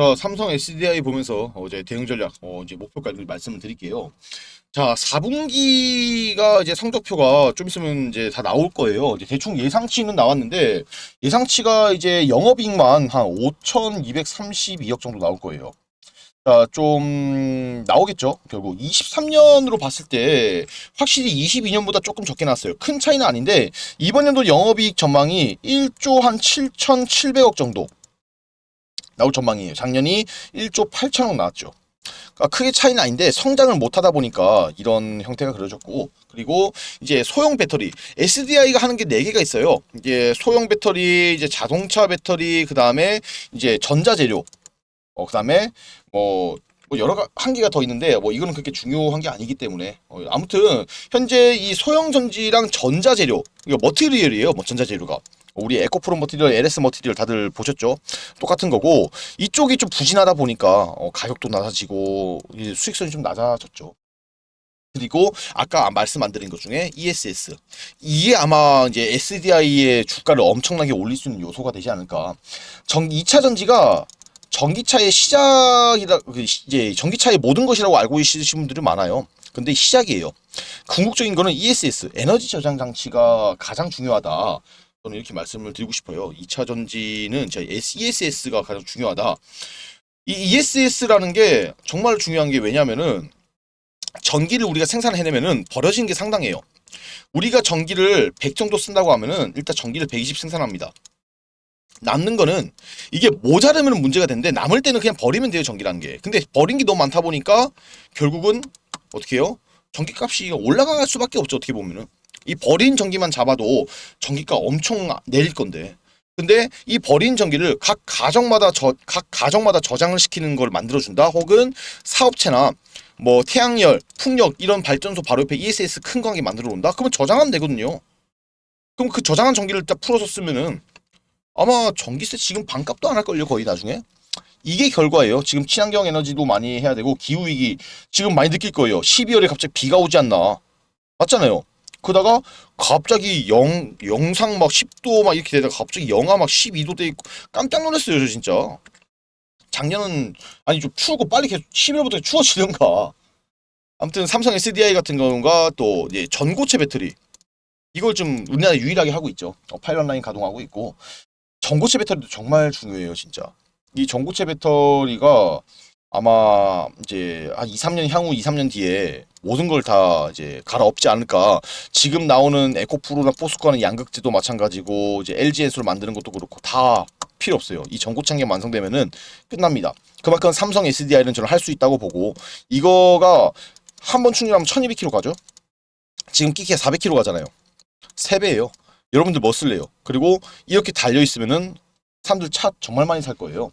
자, 삼성 SDI 보면서 어제 대응 전략 어, 이제 목표까지 말씀을 드릴게요. 자, 4분기가 이제 성적표가 좀 있으면 이제 다 나올 거예요. 이제 대충 예상치는 나왔는데 예상치가 이제 영업이익만 한 5,232억 정도 나올 거예요. 자, 좀 나오겠죠. 결국 23년으로 봤을 때 확실히 22년보다 조금 적게 나왔어요. 큰 차이는 아닌데 이번 연도 영업이익 전망이 1조 한 7,700억 정도 나올 전망이에요. 작년이 1조 8천억 나왔죠. 그러니까 크게 차이는 아닌데 성장을 못하다 보니까 이런 형태가 그려졌고 그리고 이제 소형 배터리 SDI가 하는 게 네 개가 있어요. 이제 소형 배터리, 이제 자동차 배터리, 그 다음에 이제 전자 재료, 어, 그 다음에 뭐. 뭐 여러 가, 한 개가 더 있는데 뭐 이거는 그렇게 중요한 게 아니기 때문에 어, 아무튼 현재 이 소형 전지랑 전자 재료 이거 머티리얼이에요 뭐 전자 재료가 우리 에코프로 머티리얼, LS 머티리얼 다들 보셨죠? 똑같은 거고 이쪽이 좀 부진하다 보니까 어, 가격도 낮아지고 이 수익성이 좀 낮아졌죠. 그리고 아까 말씀 안 드린 것 중에 ESS 이게 아마 이제 SDI의 주가를 엄청나게 올릴 수 있는 요소가 되지 않을까. 전 2차 전지가 전기차의 시작이다 그 시- 이제 전기차의 모든 것이라고 알고 계시는 분들이 많아요. 근데 시작이에요. 궁극적인 거는 ESS 에너지 저장 장치가 가장 중요하다. 저는 이렇게 말씀을 드리고 싶어요. 2차 전지는 제 ESS가 가장 중요하다. 이 ESS라는 게 정말 중요한 게 왜냐면은 전기를 우리가 생산해내면은 버려진 게 상당해요. 우리가 전기를 100 정도 쓴다고 하면은 일단 전기를 120 생산합니다. 남는 거는 이게 모자르면 문제가 되는데 남을 때는 그냥 버리면 돼요 전기라는 게. 근데 버린 게 너무 많다 보니까 결국은 어떻게 해요? 전기값이 올라갈 수밖에 없죠 어떻게 보면은. 이 버린 전기만 잡아도 전기가 엄청 내릴 건데. 근데 이 버린 전기를 각 가정마다 저, 각 가정마다 저장을 시키는 걸 만들어준다. 혹은 사업체나 뭐 태양열, 풍력 이런 발전소 바로 옆에 ESS 큰개 만들어 온다. 그러면 저장하면 되거든요. 그럼 그 저장한 전기를 딱 풀어서 쓰면은 아마 전기세 지금 반값도 안 할 걸요 거의 나중에. 이게 결과예요. 지금 친환경 에너지도 많이 해야 되고 기후 위기 지금 많이 느낄 거예요. 12월에 갑자기 비가 오지 않나. 맞잖아요. 그러다가 갑자기 영 영상 막 10도 막 이렇게 되다가 갑자기 영하 막 12도 돼 있고 깜짝 놀랐어요, 저 진짜. 작년은 아니 좀 추우고 빨리 계속 11월부터 추워지던가. 아무튼 삼성 SDI 같은 경우가 또 전고체 배터리 이걸 좀 우리나라 유일하게 하고 있죠. 어, 파일럿 라인 가동하고 있고 전고체 배터리도 정말 중요해요, 진짜. 이 전고체 배터리가 아마 이제 한 2, 3년 향후 2, 3년 뒤에 모든 걸 다 이제 갈아엎지 않을까. 지금 나오는 에코프로나 포스코는 양극재도 마찬가지고 이제 LG에서로 만드는 것도 그렇고 다 필요 없어요. 이개 완성되면은 끝납니다. 그만큼 삼성 SDI는 저는 할 수 있다고 보고 이거가 한 번 충전하면 1200km 가죠. 지금 끼키가 400km 가잖아요. 3배예요. 여러분들 뭐 쓸래요? 그리고 이렇게 달려 있으면은 사람들 차 정말 많이 살 거예요.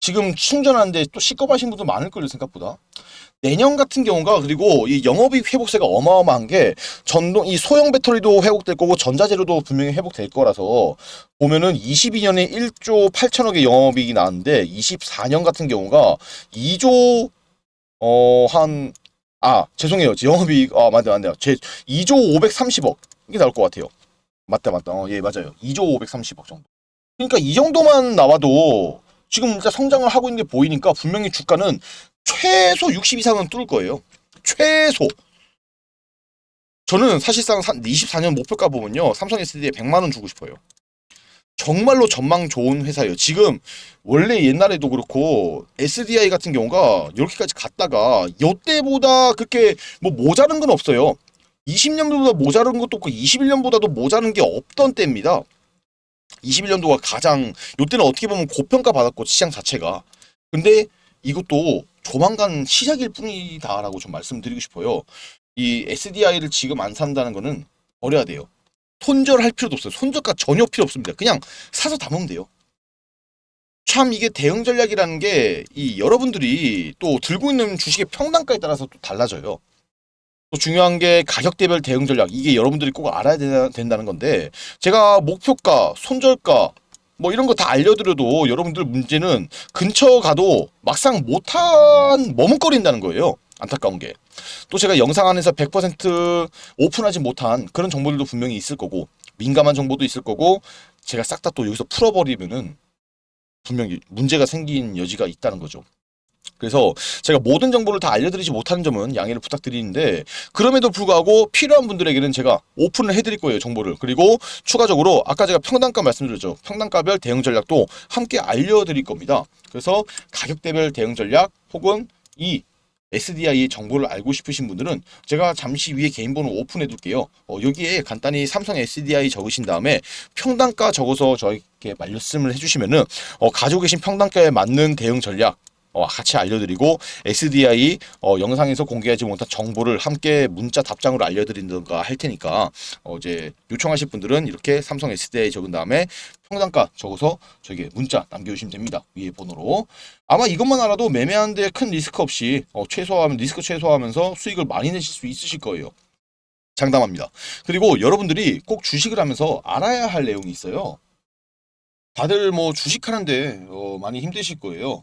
지금 충전하는데 또 시급하신 분도 많을 걸요 생각보다. 내년 같은 경우가 그리고 이 영업이익 회복세가 어마어마한 게 전동 이 소형 배터리도 회복될 거고 전자재료도 분명히 회복될 거라서 보면은 22년에 1조 8천억의 영업이익이 나왔는데 24년 같은 경우가 2조 어한 아 죄송해요 영업이익 아 맞네 맞네요 제 2조 530억 이게 나올 것 같아요 맞다 맞다 어, 예 맞아요 2조 530억 정도 그러니까 이 정도만 나와도 지금 일단 성장을 하고 있는 게 보이니까 분명히 주가는 최소 60 이상은 뚫을 거예요. 최소. 저는 사실상 24년 목표가 보면요. 삼성 SD에 100만 원 주고 싶어요. 정말로 전망 좋은 회사예요. 지금 원래 옛날에도 그렇고 SDI 같은 경우가 이렇게까지 갔다가 요때보다 그렇게 뭐 모자른 건 없어요. 20년보다 모자른 것도 없고 21년보다도 모자른 게 없던 때입니다. 21년도가 가장 요때는 어떻게 보면 고평가 받았고 시장 자체가 근데 이것도 조만간 시작일 뿐이다라고 좀 말씀드리고 싶어요. 이 SDI를 지금 안 산다는 거는 버려야 돼요. 손절할 필요도 없어요. 손절가 전혀 필요 없습니다. 그냥 사서 담으면 돼요. 참 이게 대응 전략이라는 게 이 여러분들이 또 들고 있는 주식의 평단가에 따라서 또 달라져요. 또 중요한 게 가격 대별 대응 전략 이게 여러분들이 꼭 알아야 된다는 건데 제가 목표가, 손절가 뭐 이런 거 다 알려드려도 여러분들 문제는 근처 가도 막상 못한 머뭇거린다는 거예요. 안타까운 게. 또 제가 영상 안에서 100% 오픈하지 못한 그런 정보들도 분명히 있을 거고 민감한 정보도 있을 거고 제가 싹 다 또 여기서 풀어버리면은 분명히 문제가 생긴 여지가 있다는 거죠. 그래서 제가 모든 정보를 다 알려드리지 못하는 점은 양해를 부탁드리는데 그럼에도 불구하고 필요한 분들에게는 제가 오픈을 해드릴 거예요 정보를. 그리고 추가적으로 아까 제가 평단가 말씀드렸죠. 평단가별 대응 전략도 함께 알려드릴 겁니다. 그래서 가격대별 대응 전략 혹은 이 SDI 정보를 알고 싶으신 분들은 제가 잠시 위에 개인 번호 오픈해 둘게요. 어, 여기에 간단히 삼성 SDI 적으신 다음에 평단가 적어서 저에게 말씀을 해주시면은 어, 가지고 계신 평단가에 맞는 대응 전략 어, 같이 알려드리고 SDI 어, 영상에서 공개하지 못한 정보를 함께 문자 답장으로 알려드린다던가 할 테니까 어, 이제 요청하실 분들은 이렇게 삼성 SDI 적은 다음에 평단가 적어서 저에게 문자 남겨주시면 됩니다. 위에 번호로 아마 이것만 알아도 매매하는데 큰 리스크 없이 어, 최소화하면 리스크 최소화하면서 수익을 많이 내실 수 있으실 거예요. 장담합니다. 그리고 여러분들이 꼭 주식을 하면서 알아야 할 내용이 있어요. 다들 뭐 주식하는데 어, 많이 힘드실 거예요.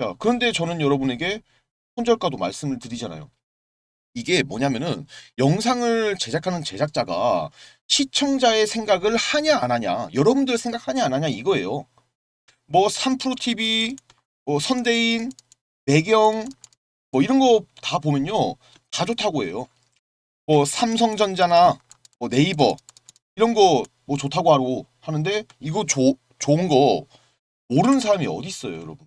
자, 그런데 저는 여러분에게 손절가도 말씀을 드리잖아요. 이게 뭐냐면은 영상을 제작하는 제작자가 시청자의 생각을 하냐 안 하냐 여러분들 생각하냐 안 하냐 이거예요. 뭐 3프로 TV, 뭐 선대인, 매경 뭐 이런 거 다 보면요 다 좋다고 해요. 뭐 삼성전자나 뭐 네이버 이런 거 뭐 좋다고 하고 하는데 이거 조, 좋은 거 모르는 사람이 어디 있어요, 여러분?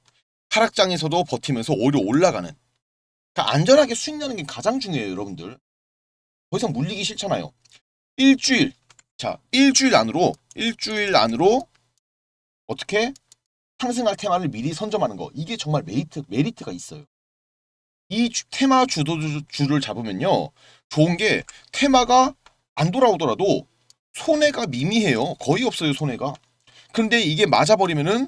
하락장에서도 버티면서 오히려 올라가는 그러니까 안전하게 수익 내는 게 가장 중요해요, 여러분들. 더 이상 물리기 싫잖아요. 일주일. 자, 일주일 안으로 일주일 안으로 어떻게 상승할 테마를 미리 선점하는 거. 이게 정말 메리트 메리트가 있어요. 이 주- 테마 주도주를 잡으면요. 좋은 게 테마가 안 돌아오더라도 손해가 미미해요. 거의 없어요, 손해가. 근데 이게 맞아버리면은